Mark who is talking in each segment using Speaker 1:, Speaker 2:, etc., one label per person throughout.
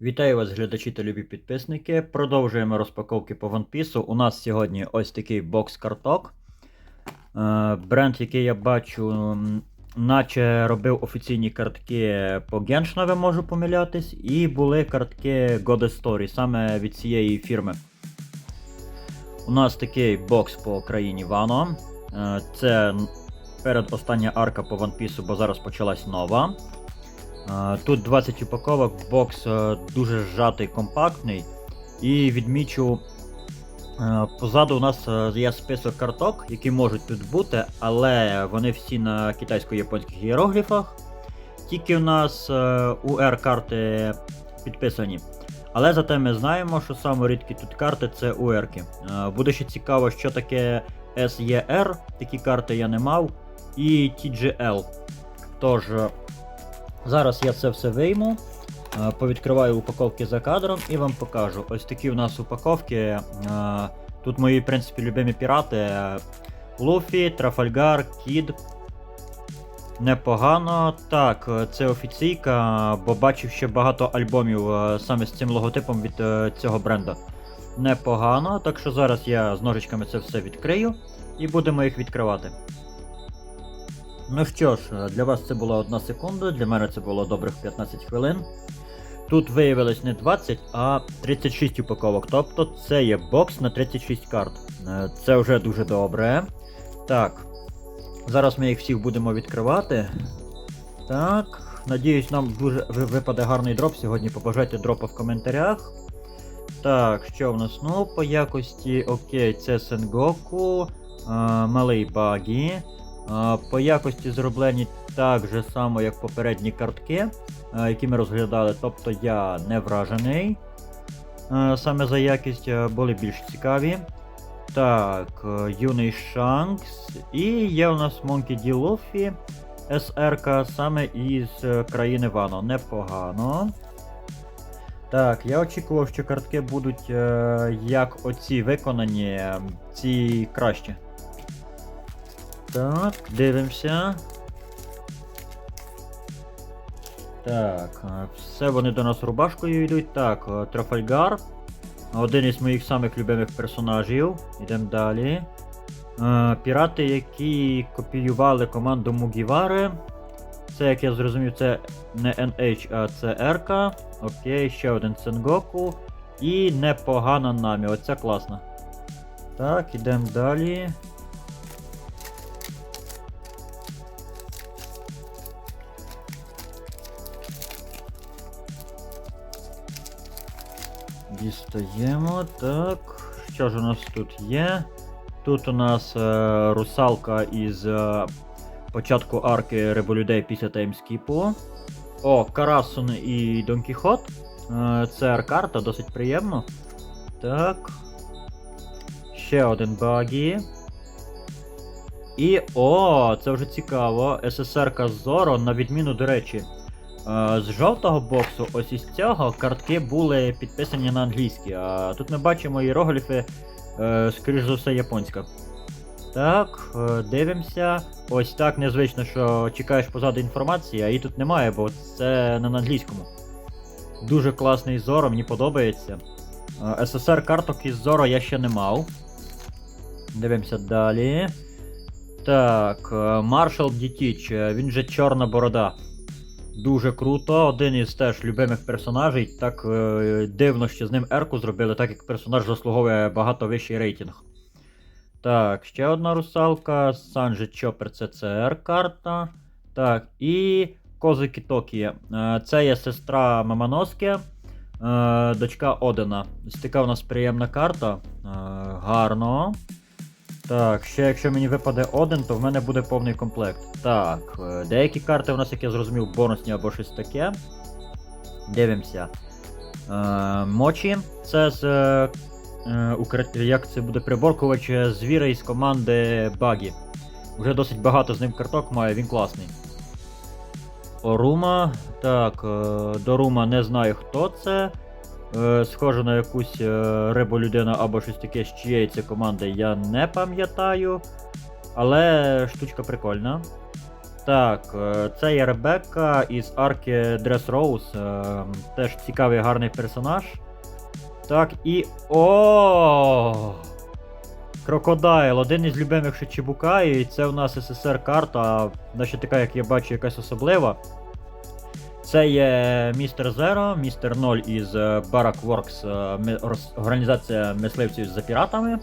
Speaker 1: Вітаю вас, глядачі та любі підписники. Продовжуємо розпаковки по One Piece. У нас сьогодні ось такий бокс карток. Е, Бренд, який я бачу, наче робив офіційні картки по Геншнове, можу помилятись, і були картки God Story саме від цієї фірми. У нас такий бокс по країні Вано. Е, Це передостання арка по One Piece, бо зараз почалась нова. Тут 20 упаковок, бокс е, дуже зжатий, компактний. І відмічу, е, позаду у нас е, є список карток, які можуть тут бути, але вони всі на китайсько-японських іерогліфах. Тільки у нас UR карти підписані. Але зате ми знаємо, що саме рідкі тут карти це. Е, Буде ще цікаво, що таке SER, такі карти я не мав, і TGL. Тож, Зараз я це все вийму, е, повідкриваю упаковки за кадром і вам покажу. Ось такі у нас упаковки. е, Тут мої, в принципі, любимі пірати. Луфі, Трафальгар, Кід. Непогано. Так, е, це офіційка, бо бачив ще багато альбомів саме з цим логотипом від цього бренда. Непогано, так що зараз я з ножичками це все відкрию і будемо їх відкривати. Ну що ж, для вас це була одна секунда, для мене це було добрих 15 хвилин. Тут виявилось не 20, а 36 упаковок. Тобто це є бокс на 36 карт. Е, Це вже дуже добре. Так. Зараз ми їх всіх будемо відкривати. Так. Надіюсь, нам дуже випаде гарний дроп. Сьогодні побажайте дропа в коментарях. Так, що в нас? Ну, по якості, окей, це Сенгоку, е, малий багі. По якості зроблені так же само, як попередні картки, які ми розглядали, тобто я не вражений. Саме за якість були більш цікаві. Так, е, юний Шанкс. І є у нас Monkey D. Luffy СРК саме із е, країни Вано. Непогано. Так, я очікував, що картки будуть е, як оці виконані, ці краще. Так, дивимося. Так, е, все вони до нас рубашкою йдуть. Так, е, Трафальгар. Один із моїх самих любимих персонажів. Ідемо далі. Е, Пірати, які копіювали команду Мугівари. Це, як я зрозумів, це не NH, а це RK. Окей, ще один Сенгоку. І непогана намі. Оця класна. Так, ідемо далі. Дістаємо. Так. Що ж у нас тут є? Тут у нас е, русалка із е, початку арки Риболюдей після таймскіпу. О, Карасун і Дон Кіхот. Е, це аркарта, досить приємно. Так. Ще один багі. І о, це вже цікаво. СССР Зоро, на відміну, до речі. Е, З жовтого боксу, ось із цього картки були підписані на англійській, а тут ми бачимо іерогліфи, е, скоріш за все, японська. Так, е, дивимося. Ось так незвично, що чекаєш позаду інформації, а її тут немає, бо це не на англійському. Дуже класний Зоро, мені подобається. СССР карток із Зоро я ще не мав. Дивимося далі. Так, Маршал Дітіч, він же Чорна Борода. Дуже круто, один із теж любимих персонажей. Так е, дивно, що з ним Ерку зробили, так як персонаж заслуговує багато вищий рейтинг. Так, ще одна русалка. Санджи Чопер це CR карта. Так, і Козики Токія. Е, це є сестра Маманоске, е, дочка Одена. Ось така у нас приємна карта. Е, гарно. Так, ще якщо мені випаде один, то в мене буде повний комплект. Так, е, деякі карти у нас, як я зрозумів, бонусні або щось таке. Дивимося. Е, мочі. Це з. Е, е, як це буде приборкувач е, звіра із команди Багі. Вже досить багато з ним карток має, він класний. Орума. Так, е, до Рума не знаю хто це. Е, схоже на якусь е, рибу людину або щось таке з чиєї це команди, я не пам'ятаю. Але штучка прикольна. Так, е, це є Ребекка із арки Rose. е, Теж цікавий гарний персонаж. Так, і. О! Крокодайл, один із любимих Шичібука, і це у нас СССР карта, значить така, як я бачу, якась особлива. Це є містер Зеро, містер Ноль із Барак е, ми- роз- організація мисливців за піратами,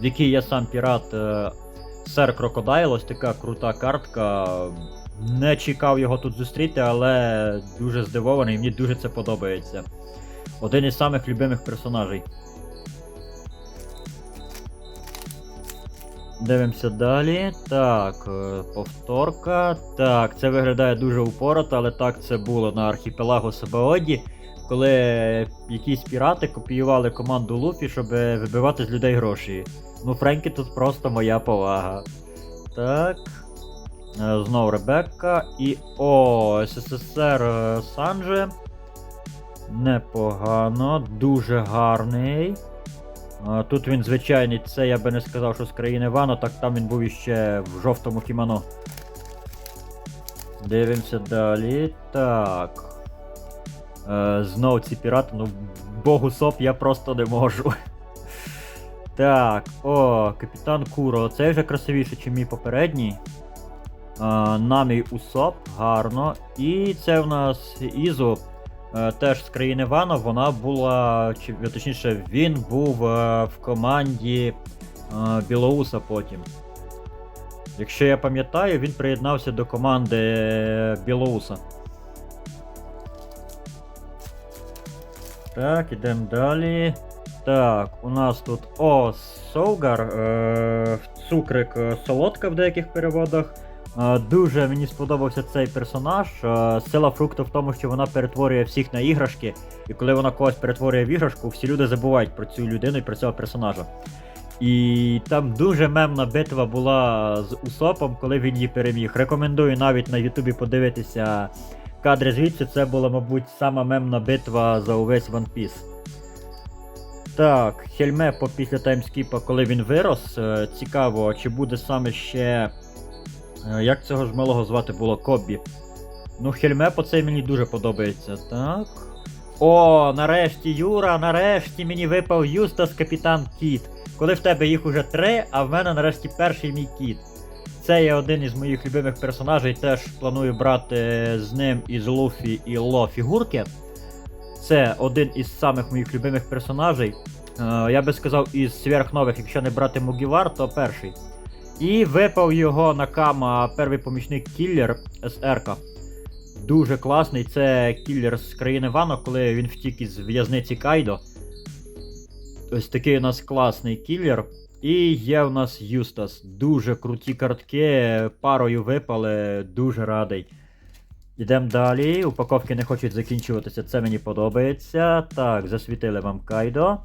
Speaker 1: в якій я сам пірат е, Сер Крокодайл, ось така крута картка. Не чекав його тут зустріти, але дуже здивований, мені дуже це подобається. Один із самих любимих персонажей. Дивимося далі. Так, е, повторка. Так, це виглядає дуже упорото, але так це було на архіпелагу Сабаоді, коли якісь пірати копіювали команду Луфі, щоб вибивати з людей гроші. Ну, Френкі тут просто моя повага. Так. Е, Знову Ребекка. І. О, СССР е, Санже. Непогано, дуже гарний. Тут він звичайний, це я би не сказав, що з країни Вано, так там він був іще в жовтому кімоно. Дивимося далі. Так. Е, знов ці пірати, ну богу соп я просто не можу. Так, о, капітан Куро, цей вже красивіше, ніж мій попередній. А, Намій Усоп, гарно. І це в нас Ізу, е, теж з країни Вано, вона була, чи точніше, він був е, в команді е, Білоуса потім. Якщо я пам'ятаю, він приєднався до команди е, Білоуса. Так, ідемо далі. Так, у нас тут О, Солгар, е, цукрик е, солодка в деяких переводах. Е, дуже мені сподобався цей персонаж. Е, сила фрукту в тому, що вона перетворює всіх на іграшки, і коли вона когось перетворює в іграшку, всі люди забувають про цю людину і про цього персонажа. І там дуже мемна битва була з Усопом, коли він її переміг. Рекомендую навіть на Ютубі подивитися кадри звідси. Це була, мабуть, сама мемна битва за увесь One Piece. Так, Хельмепо після таймскіпа, коли він вирос. е, Цікаво, чи буде саме ще. Е, Як цього ж малого звати було Коббі? Ну, Хельмепо цей мені дуже подобається. Так. О, нарешті, Юра, нарешті мені випав Юстас Капітан Кіт. Коли в тебе їх уже три, а в мене нарешті перший мій кіт. Це є один із моїх любимих персонажей, теж планую брати з ним із Луфі і Ло фігурки. Це один із самих моїх любимих персонажей. Е, я би сказав, із сверхнових, якщо не брати Мугівар, то перший. І випав його Накама, перший помічник кіллер СРК. Дуже класний. Це кіллер з країни Вано, коли він втік із в'язниці Кайдо. Ось такий у нас класний кіллер. І є у нас Юстас. Дуже круті картки, парою випали, дуже радий. Йдемо далі. Упаковки не хочуть закінчуватися, це мені подобається. Так, засвітили вам Кайдо.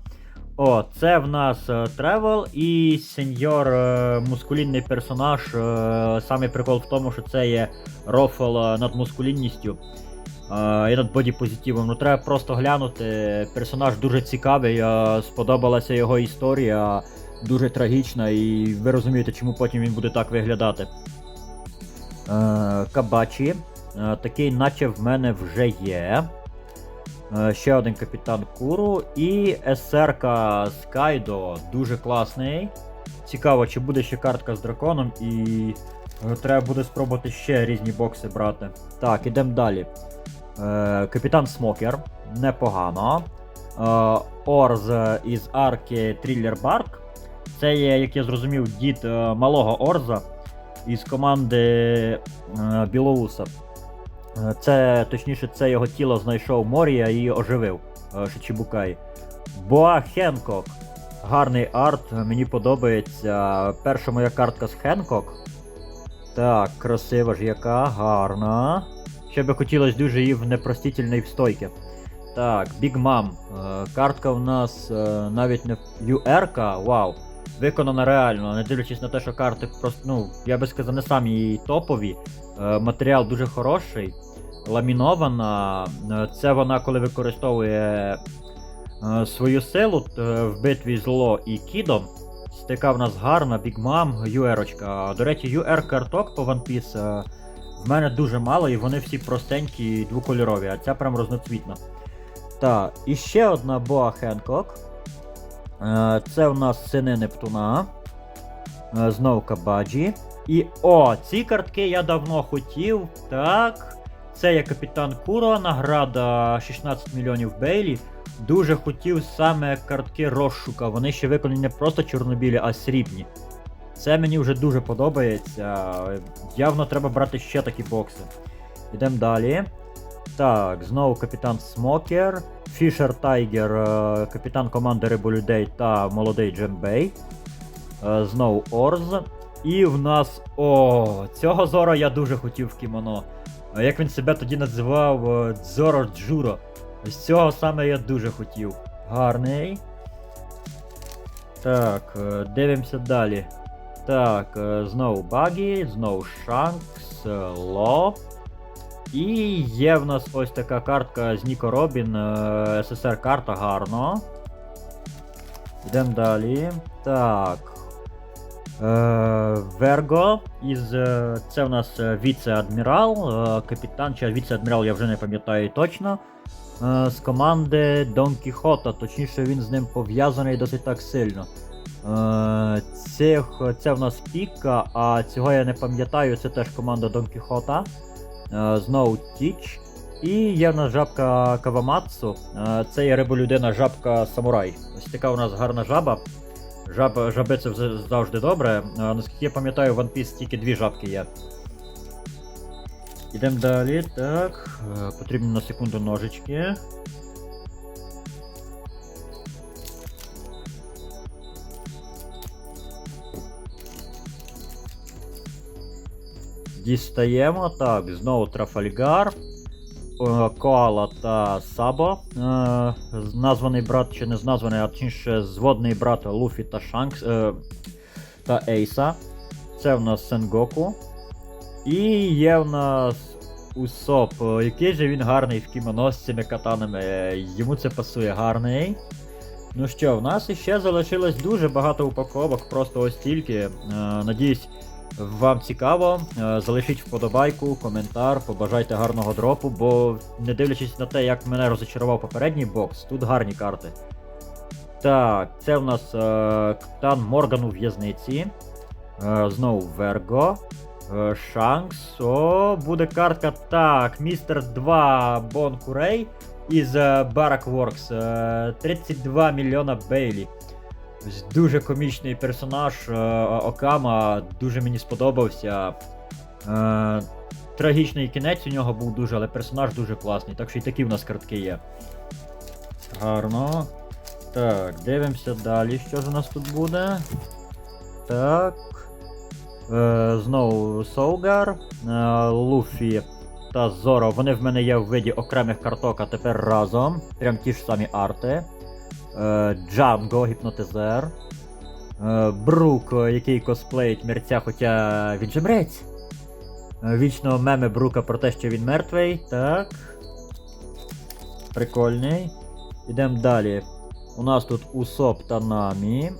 Speaker 1: О, це в нас е, Тревел і сеньор е, мускулінний персонаж. Е, самий прикол в тому, що це є рофл над мускулінністю і над бодіпозитивом. Ну треба просто глянути. Персонаж дуже цікавий, сподобалася його історія, дуже трагічна, і ви розумієте, чому потім він буде так виглядати. Кабачі. Такий, наче в мене вже є. Е, Ще один капітан Куру і СРК Скайдо. Дуже класний. Цікаво, чи буде ще картка з драконом, і е, треба буде спробувати ще різні бокси брати. Так, ідемо далі. Е, Капітан Смокер. Непогано. Орз із арки Триллер Барк. Це є, як я зрозумів, дід малого Орза із команди Білоуса. Е, Це, точніше, це його тіло знайшов Морія і оживив е, Шичібукай. Боа Хенкок. Гарний арт, мені подобається. Перша моя картка з Хенкок. Так, красива ж яка, гарна. Ще би хотілося дуже її в непростительної встойки. Так, Big Mom. Е, Картка в нас е, навіть не UR, вау. Виконана реально, не дивлячись на те, що карти просто, ну, я би сказав, не самі топові. Е, Матеріал дуже хороший. Ламінована. Е, Це вона, коли використовує е, свою силу в битві з Ло і Кідом. Стика в нас гарна, Big Mom, UR. До речі, UR карток по One Piece В мене дуже мало, і вони всі простенькі двокольорові, а ця прям разноцвітна. Так, і ще одна Боа Хенкок. Е, Це у нас сини Нептуна. Е, Знову Кабаджі. І о, ці картки я давно хотів. Так. Це є капітан Куро, награда 16 мільйонів Бейлі. Дуже хотів саме картки розшука. Вони ще виконані не просто чорнобілі, а срібні. Це мені вже дуже подобається. Явно треба брати ще такі бокси. Йдемо далі. Так, знову капітан Смокер, Фішер Тайгер, е, капітан команди Рибу та молодий Джембей. Е, Знову Орз. І в нас. О, цього Зора я дуже хотів в кімоно. Як він себе тоді називав е, Дзоро Джуро. Ось цього саме я дуже хотів. Гарний. Так, е, дивимося далі. Так, е, знову Багі, знову Шанкс, е, Ло. І є в нас ось така картка з Ніко Робін, е, СССР карта гарно. Йдемо далі. Так. Е, Верго із. е, Це в нас віце-адмірал, капітан чи віце-адмірал, я вже не пам'ятаю точно. З команди Дон Кіхота, точніше він з ним пов'язаний досить так сильно. Цих, це в нас Піка, а цього я не пам'ятаю, це теж команда Дон Кіхота. Е, Знову Тіч. І є в нас жабка Кавамацу. Е, Це є риболюдина жабка Самурай. Ось така у нас гарна жаба. Жаб, жаби це завжди добре. Наскільки я пам'ятаю, в One Piece тільки дві жабки є. Ідемо далі. Так. Потрібні на секунду ножички. Дістаємо. Так, знову Трафальгар. е, Коала та Сабо. Е, названий брат, чи не названий, а точніше зводний брат Луфі та Шанкс е, та Ейса. Це в нас Сенгоку. І є в нас Усоп. Який же він гарний в кімоно з цими катанами. Йому це пасує гарний. Ну що, в нас іще залишилось дуже багато упаковок, просто ось тільки. Надіюсь, вам цікаво. Е, Залишіть вподобайку, коментар, побажайте гарного дропу, бо не дивлячись на те, як мене розочарував попередній бокс, тут гарні карти. Так, це в нас е, Ктан Морган у в'язниці. Е, знову Верго. Е, Шанкс. О, буде картка. Так, містер 2 Бон Курей із е, Барак Воркс. Е, 32 мільйона Бейлі. Дуже комічний персонаж е, Окама, дуже мені сподобався. Е, трагічний кінець у нього був дуже, але персонаж дуже класний. Так що і такі в нас картки є. Гарно. Так, дивимося далі, що ж у нас тут буде. Так. Е, знову Соугар, е, Луфі та Зоро. Вони в мене є в виді окремих карток, а тепер разом. Прям ті ж самі арти. Е, Джанго, гіпнотизер. Е, Брук, який косплеїть мерця, хоча він же мрець. Е, Вічно меми Брука про те, що він мертвий. Так. Прикольний. Ідемо далі. У нас тут Усоп та Намі.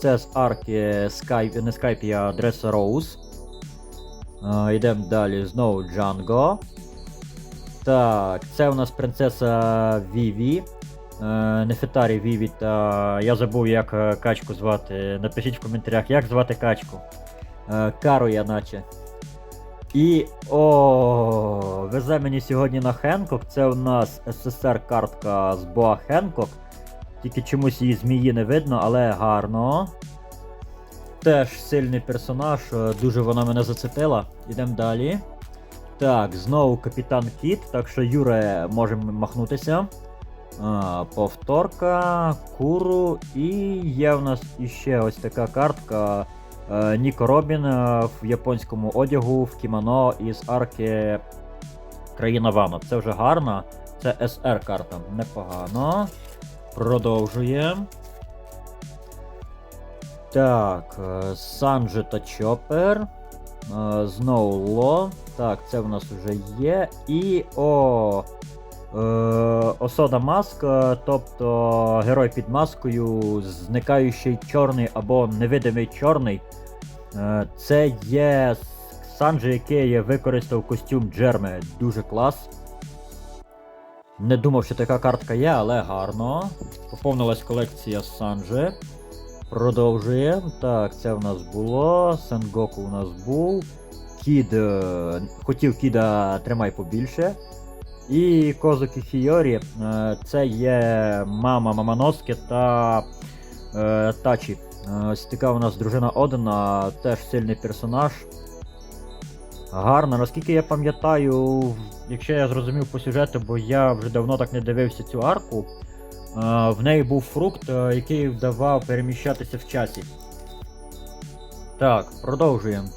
Speaker 1: Це з арки Скайп, не Skype, а Dress Rose. Йдемо далі. Знову Джанго. Так, це у нас принцеса Віві. Е, Нефетарі Віві та. Я забув, як е, качку звати. Напишіть в коментарях, як звати качку. Е, Кару я наче. І о, везе мені сьогодні на Хенкок. Це у нас СССР картка з Боа Хенкок. Тільки чомусь її змії не видно, але гарно. Теж сильний персонаж, дуже вона мене зацепила. Ідемо далі. Так, знову капітан Кіт, так що Юре можемо махнутися. Повторка, куру і є в нас іще ось така картка. е, Ніко Робін е, в японському одягу в кімоно із арки Країна Вано. Це вже гарно. Це SR карта. Непогано. Продовжуємо. Так, е, Санджи та Чопер. Знову Ло. Так, це в нас вже є. І о. Е, Осода маска, тобто герой під маскою, зникаючий чорний або невидимий чорний. Е, Це є Санджі, який використав костюм Джерми. Дуже клас. Не думав, що така картка є, але гарно. Поповнилась колекція Санджі. Продовжуємо. Так, це в нас було. Сенгоку у нас був. Кід. Хотів кіда тримай побільше. І Козуки Фіорі. е, Це є мама Маманоски та е, Тачі. Е, Ось така у нас дружина Одена, теж сильний персонаж. Гарно, наскільки я пам'ятаю, якщо я зрозумів по сюжету, бо я вже давно так не дивився цю арку. В неї був фрукт, який вдавав переміщатися в часі. Так, продовжуємо.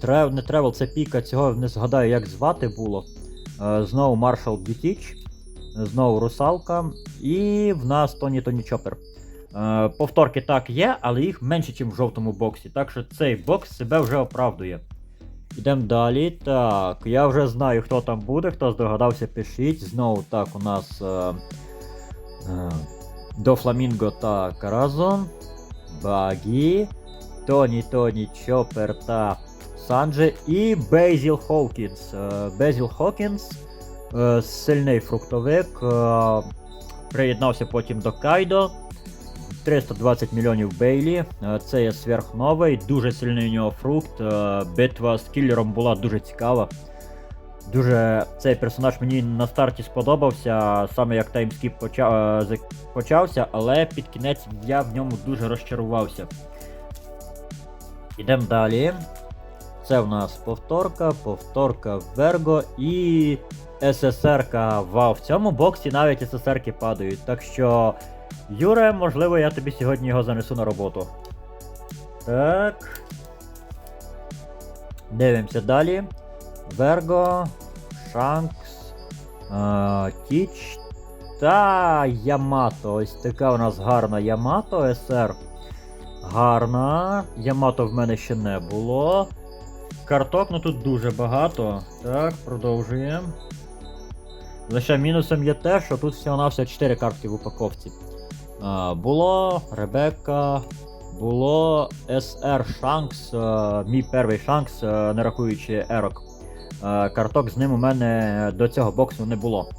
Speaker 1: Трев, не тревел, це піка, цього не згадаю, як звати було. Е, Знову Маршал Бютіч, знову русалка. І в нас Тоні Тоні Чопер. Е, Повторки так є, але їх менше, ніж в жовтому боксі. Так що цей бокс себе вже оправдує. Йдемо далі. Так, я вже знаю, хто там буде, хто здогадався, пишіть. Знову так, у нас е, е, до Фламінго та Каразон, Багі, Тоні Тоні Чопер та Санджи і Бейзіл Хокінс. Е, Бейзіл Хокінс, е, сильний фруктовик, е, приєднався потім до Кайдо. 320 мільйонів Бейлі. Це є сверхновий, дуже сильний у нього фрукт. Битва з кілером була дуже цікава. Дуже цей персонаж мені на старті сподобався, саме як таймскіп поча... почався, але під кінець я в ньому дуже розчарувався. Ідемо далі. Це в нас повторка, повторка Верго і СССРка. Вау, в цьому боксі навіть СССРки падають. Так що, Юре, можливо, я тобі сьогодні його занесу на роботу. Так. Дивимося далі. Верго, Шанкс, Тіч та Ямато. Ось така у нас гарна Ямато СР. Гарна. Ямато в мене ще не було. Карток, ну тут дуже багато. Так, продовжуємо. Лише мінусом є те, що тут всього все 4 картки в упаковці. А, було Ребекка, було SR а, мій перший а, не рахуючи Ерок. Карток з ним у мене до цього боксу не було.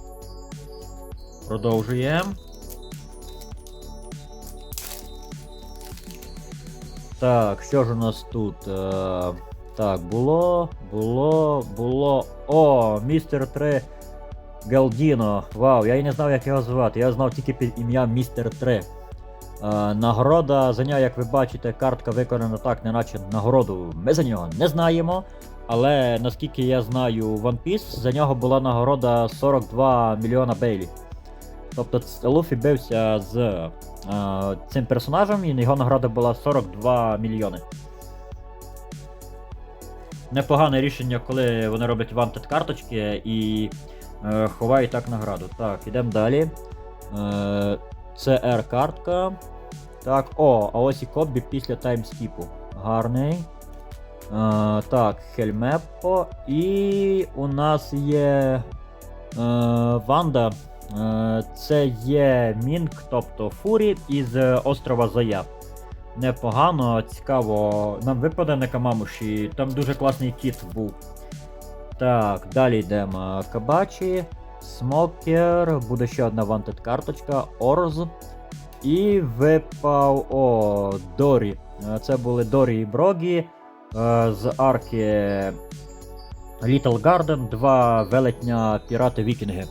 Speaker 1: Продовжуємо. Так, що ж у нас тут? Так, було, було, було. О, містер 3 Галдіно. Вау, я і не знав, як його звати. Я знав тільки під ім'ям містер 3. Е, нагорода за нього, як ви бачите, картка виконана так, неначе нагороду. Ми за нього не знаємо. Але наскільки я знаю One Piece, за нього була нагорода 42 мільйона Бейлі. Тобто Луфі бився з е, цим персонажем, і його нагорода була 42 мільйони. Непогане рішення, коли вони роблять вантед карточки і е, ховають так награду. Так, ідемо далі. Е, це R-картка. Так, о, а ось і Коббі після таймскіпу. Гарний. Е, так, Хельмеппо. І у нас є е, Ванда. Е, це є Мінк, тобто Фурі із е, острова Зая. Непогано, цікаво. Нам випаде на Камамуші, там дуже класний кіт був. Так, далі йдемо. Кабачі, Смокер, буде ще одна вантед карточка, Орз. І випав. О, Дорі. Е, Це були Дорі і Брогі е, з арки Little Garden, два велетня пірати Вікінги.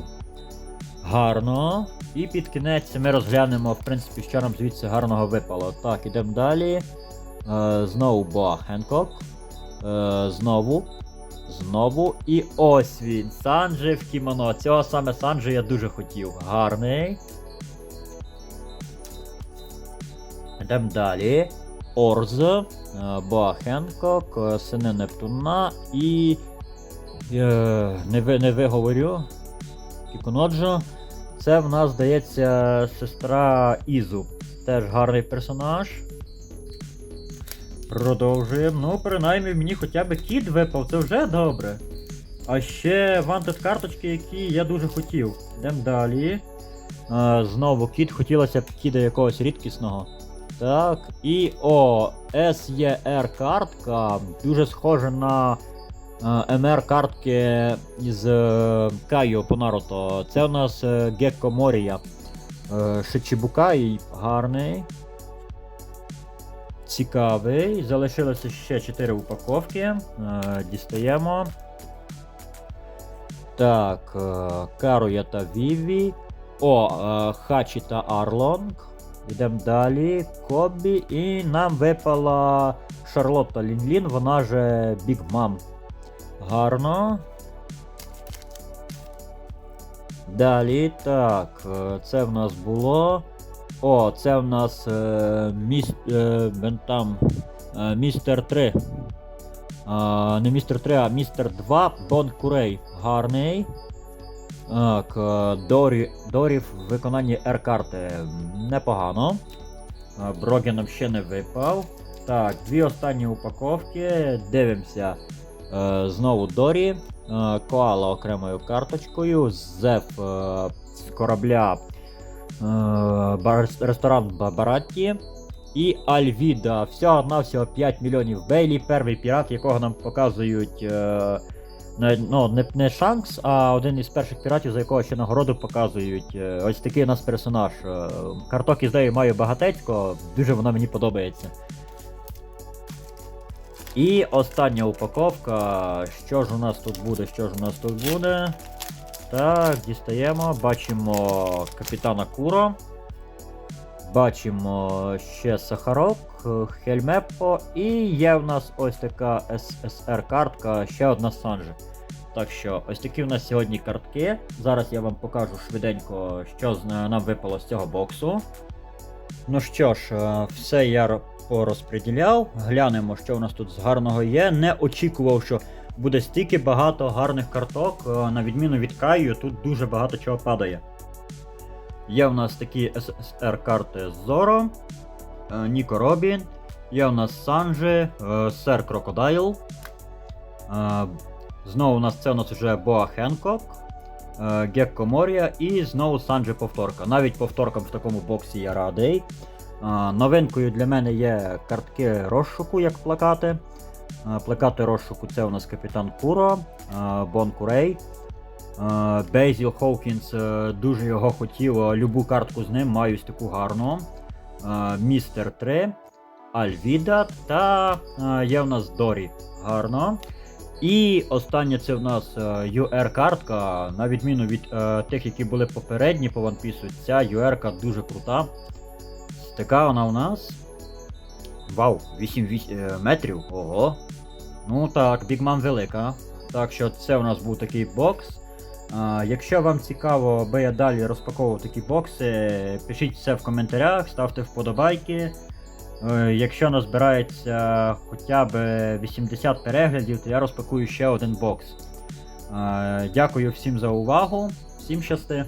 Speaker 1: Гарно. І під кінець ми розглянемо, в принципі, що нам звідси гарного випало. Так, ідемо далі. Е, знову Боа Хенкок. Е, знову. Знову. І ось він. Санджи в кімоно. Цього саме Санджи я дуже хотів. Гарний. Йдемо далі. Орз, е, Боа Хенкок, сини Нептуна і. Не, ви, не виговорю. Кіконоджо. Це в нас, здається, сестра Ізу. Теж гарний персонаж. Продовжуємо. Ну, принаймні, мені хоча б кіт випав, це вже добре. А ще вантед карточки, які я дуже хотів. Йдемо далі. А, знову кіт, хотілося б кіда якогось рідкісного. так. І о, SER картка дуже схожа на е, МР картки із е, Кайо по Наруто. Це у нас е, Гекко Морія. Е, Шичібукай гарний. Цікавий. Залишилося ще 4 упаковки. Дістаємо. Так, Каруя та Віві. О, Хачі та Арлонг. Йдемо далі. Кобі. І нам випала Шарлотта Лінлін, вона же Біг Мам. Гарно. Далі, так, е, це в нас було. О, це в нас е, міс, е, там, е, містер 3. А, не містер 3, а містер 2 Бон Курей. Гарний. Так, е, Дорі, Дорі в виконанні R-карти непогано. Е, Броген нам ще не випав. Так, дві останні упаковки. Дивимося. Е, знову Дорі. Е, Коала окремою карточкою. Зеф е, з корабля ресторан Баратті. І Альвіда. Всього одна всього 5 мільйонів Бейлі, перший пірат, якого нам показують. Ну, не, не Шанкс, а один із перших піратів, за якого ще нагороду показують. Ось такий у нас персонаж. Карток із нею маю багатецько, дуже вона мені подобається. І остання упаковка. Що ж у нас тут буде? Що ж у нас тут буде? Так, дістаємо. Бачимо капітана Куро. Бачимо ще Сахарок, Хельмеппо, і є в нас ось така SSR картка, ще одна Санжи. Так що, ось такі в нас сьогодні картки. Зараз я вам покажу швиденько, що нам випало з цього боксу. Ну що ж, е, все я ро- порозподіляв. Глянемо, що в нас тут з гарного є. Не очікував, що буде стільки багато гарних карток. Е, На відміну від Каю, тут дуже багато чого падає. Є в нас такі SSR карти Зоро, Ніко Робін, є у нас Санджи, е, Сер Крокодайл. Е, Знову у нас це у нас вже Боа Хенкок, Гекко Морія і знову Санджи повторка. Навіть повторкам в такому боксі я радий. Е, Новинкою для мене є картки розшуку, як плакати. Е, Плакати розшуку це у нас Капітан Куро, е, Бон Курей. Е, Бейзіл Хоукінс е, дуже його хотів, е, любу картку з ним, маю таку гарну. Е, Містер 3, Альвіда та е, є в нас Дорі. Гарно. І останнє це в нас е, UR-картка, на відміну від е, тих, які були попередні по One Piece, ця UR-ка дуже крута. Така вона у нас. Вау, 8, 8 е, метрів. Ого. Ну так, бігман велика. Так що це у нас був такий бокс. А, якщо вам цікаво, аби я далі розпаковував такі бокси, пишіть все в коментарях, ставте вподобайки. Е, Якщо назбирається хоча б 80 переглядів, то я розпакую ще один бокс. Е, Дякую всім за увагу, всім щасти!